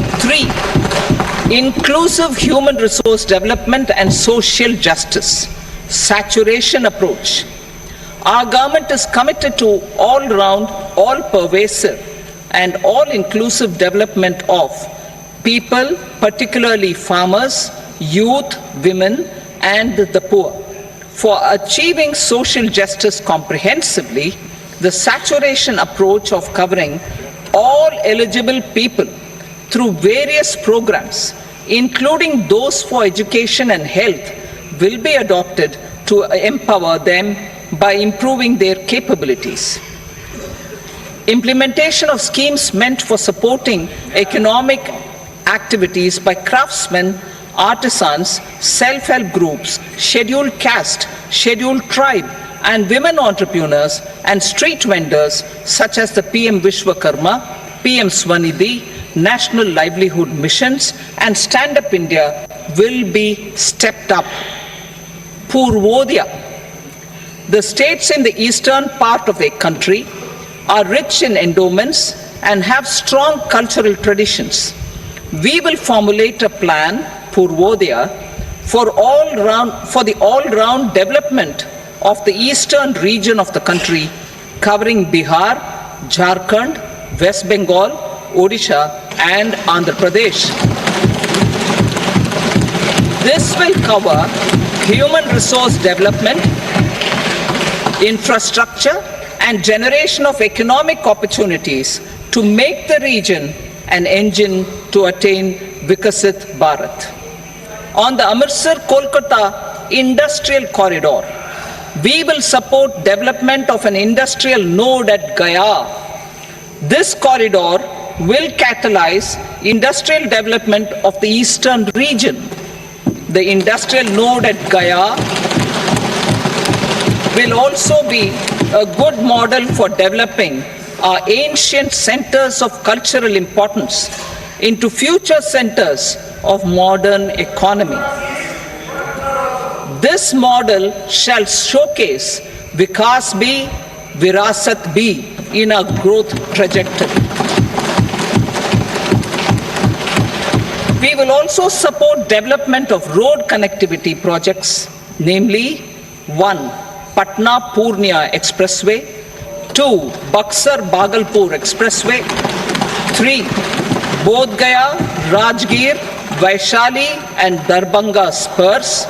23 Inclusive Human Resource Development and Social Justice Saturation Approach. Our government is committed to all round, all pervasive, and all inclusive development of people, particularly farmers, youth, women, and the poor. For achieving social justice comprehensively, the saturation approach of covering all eligible people through various programs, including those for education and health, will be adopted to empower them by improving their capabilities. Implementation of schemes meant for supporting economic activities by craftsmen, artisans, self help groups, scheduled caste, scheduled tribe, and women entrepreneurs and street vendors such as the PM Vishwakarma, PM Swanidhi, National Livelihood Missions, and Stand Up India will be stepped up. Purvodaya. The states in the eastern part of the country are rich in endowments and have strong cultural traditions. We will formulate a plan, Purvodaya, for all round for the all-round development of the eastern region of the country, covering Bihar, Jharkhand, West Bengal, Odisha, and Andhra Pradesh. This will cover human resource development, infrastructure, and generation of economic opportunities to make the region an engine to attain Vikasit Bharat. On the Amritsar Kolkata industrial corridor, we will support development of an industrial node at Gaya. This corridor will catalyze industrial development of the eastern region. The industrial node at Gaya will also be a good model for developing our ancient centers of cultural importance into future centers of modern economy. This model shall showcase Vikas B, Virasat B in our growth trajectory. We will also support development of road connectivity projects, namely 1. Patna Purnia Expressway, 2. Buxar Bagalpur Expressway, 3. Bodh Gaya, Rajgir, Vaishali and Darbanga spurs,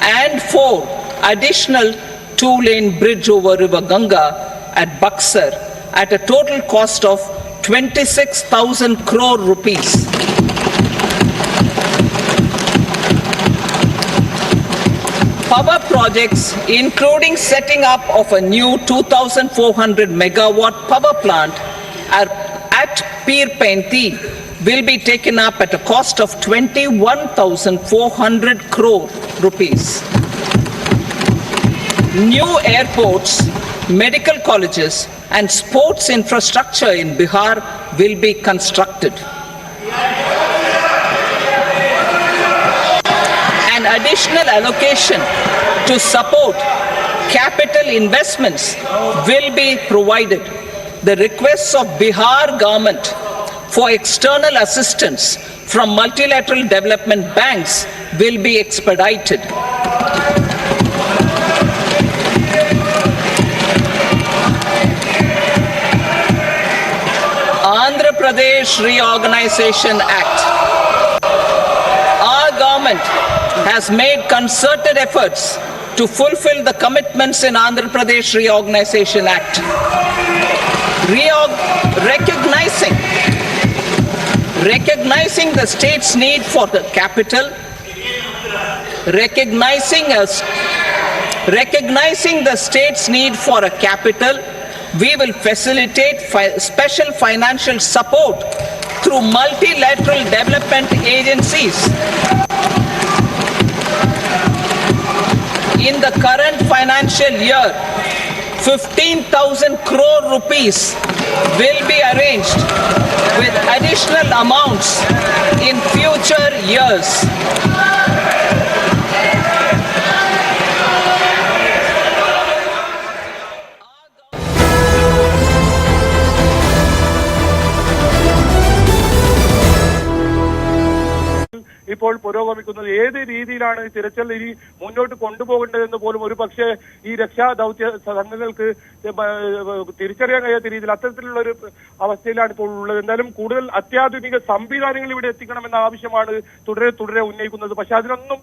and 4. Additional two-lane bridge over River Ganga at Buxar at a total cost of 26,000 crore rupees. Power projects, including setting up of a new 2,400 megawatt power plant at, Pir will be taken up at a cost of 21,400 crore rupees. New airports, medical colleges, and sports infrastructure in Bihar will be constructed. Additional allocation to support capital investments will be provided. The requests of Bihar government for external assistance from multilateral development banks will be expedited. Andhra Pradesh Reorganization Act. Our government has made concerted efforts to fulfill the commitments in Andhra Pradesh Reorganization Act. Reorg- recognizing recognizing the state's need for the capital, recognizing us recognizing the state's need for a capital, we will facilitate fi- special financial support through multilateral development agencies. In the current financial year, 15,000 crore rupees will be arranged with additional amounts in future years. ഇപ്പോൾ പുരോഗമിക്കുന്നത്? ഏത് രീതിയിലാണ് തിരച്ചിൽ ഇനി മുന്നോട്ട് കൊണ്ടുപോകേണ്ടതെന്ന് പോലും ഒരു പക്ഷേ ഈ രക്ഷാ ദൗത്യ സംഘങ്ങൾക്ക് തിരിച്ചറിയാൻ കഴിയാത്ത രീതിയിൽ അത്തരത്തിലുള്ള ഒരു അവസ്ഥയിലാണ് ഇപ്പോൾ ഉള്ളത്. എന്തായാലും കൂടുതൽ അത്യാധുനിക സംവിധാനങ്ങൾ ഇവിടെ എത്തിക്കണമെന്ന ആവശ്യമാണ് തുടരെ തുടരെ ഉന്നയിക്കുന്നത്. പക്ഷെ അതിനൊന്നും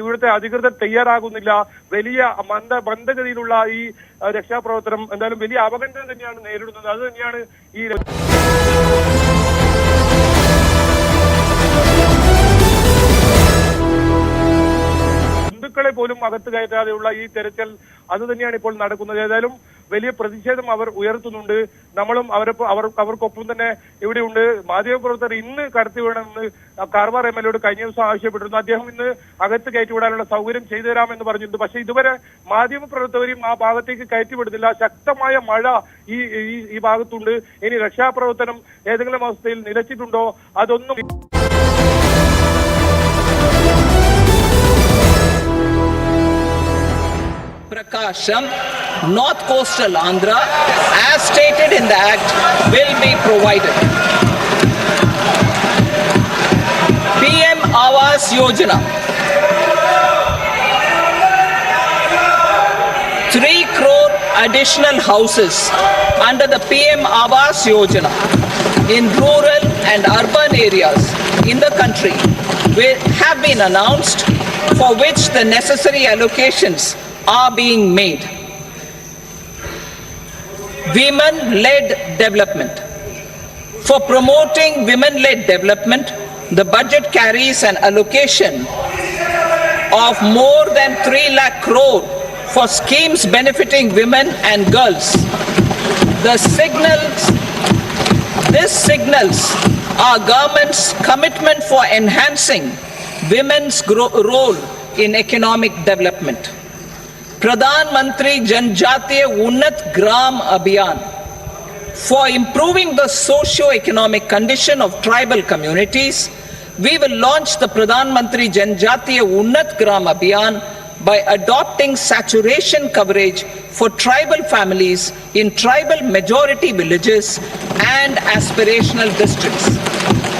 ഇവിടുത്തെ അധികൃതർ തയ്യാറാകുന്നില്ല. വലിയ മന്ദ മന്ദഗതിയിലുള്ള ഈ രക്ഷാപ്രവർത്തനം എന്തായാലും വലിയ അപകടം തന്നെയാണ് നേരിടുന്നത്. അത് തന്നെയാണ് ഈ ബന്ധുക്കളെ പോലും അകത്ത് കയറ്റാതെയുള്ള ഈ തെരച്ചിൽ അത് തന്നെയാണ് ഇപ്പോൾ നടക്കുന്നത്. ഏതായാലും വലിയ പ്രതിഷേധം അവർ ഉയർത്തുന്നുണ്ട്. നമ്മളും അവരെ അവർ അവർക്കൊപ്പം തന്നെ ഇവിടെയുണ്ട് മാധ്യമപ്രവർത്തകർ ഇന്ന് കടത്തി വേണമെന്ന് കാർവാർ എം എൽ എയോട് കഴിഞ്ഞ ദിവസം ആവശ്യപ്പെട്ടിരുന്നു. അദ്ദേഹം ഇന്ന് അകത്ത് കയറ്റിവിടാനുള്ള സൗകര്യം ചെയ്തു തരാമെന്ന് പറഞ്ഞിട്ടുണ്ട് പക്ഷേ ഇതുവരെ മാധ്യമപ്രവർത്തകരെയും ആ ഭാഗത്തേക്ക് കയറ്റിവിടുന്നില്ല. ശക്തമായ മഴ ഈ- ഈ ഭാഗത്തുണ്ട്. ഇനി രക്ഷാപ്രവർത്തനം ഏതെങ്കിലും അവസ്ഥയിൽ നിലച്ചിട്ടുണ്ടോ? അതൊന്നും Prakasham, North Coastal Andhra, as stated in the Act, will be provided. PM Awas Yojana. Three crore additional houses under the PM Awas Yojana in rural and urban areas in the country will have been announced for which the necessary allocations are being made. Women-led development. For promoting women-led development, the budget carries an allocation of more than 3 lakh crore for schemes benefiting women and girls. The signals, this signals our government's commitment for enhancing women's role in economic development. Pradhan Mantri Janjatiya Unnat Gram Abhiyan for improving the socio-economic condition of tribal communities, we will launch the Pradhan Mantri Janjatiya Unnat Gram Abhiyan by adopting saturation coverage for tribal families in tribal majority villages and aspirational districts.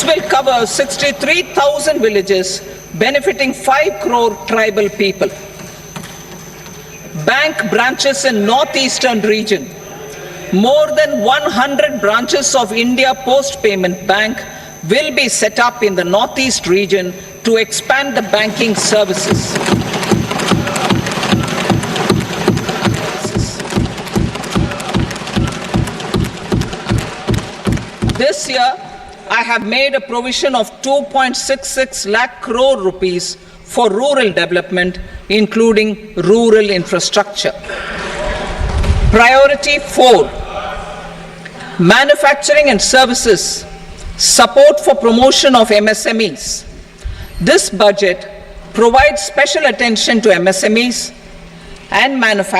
This will cover 63,000 villages benefiting 5 crore tribal people bank branches in northeastern region. More than 100 branches of India Post Payment Bank will be set up in the northeast region to expand the banking services. This year, I have made a provision of 2.66 lakh crore rupees for rural development, including rural infrastructure. Priority four, manufacturing and services, support for promotion of MSMEs. This budget provides special attention to MSMEs and manufacturing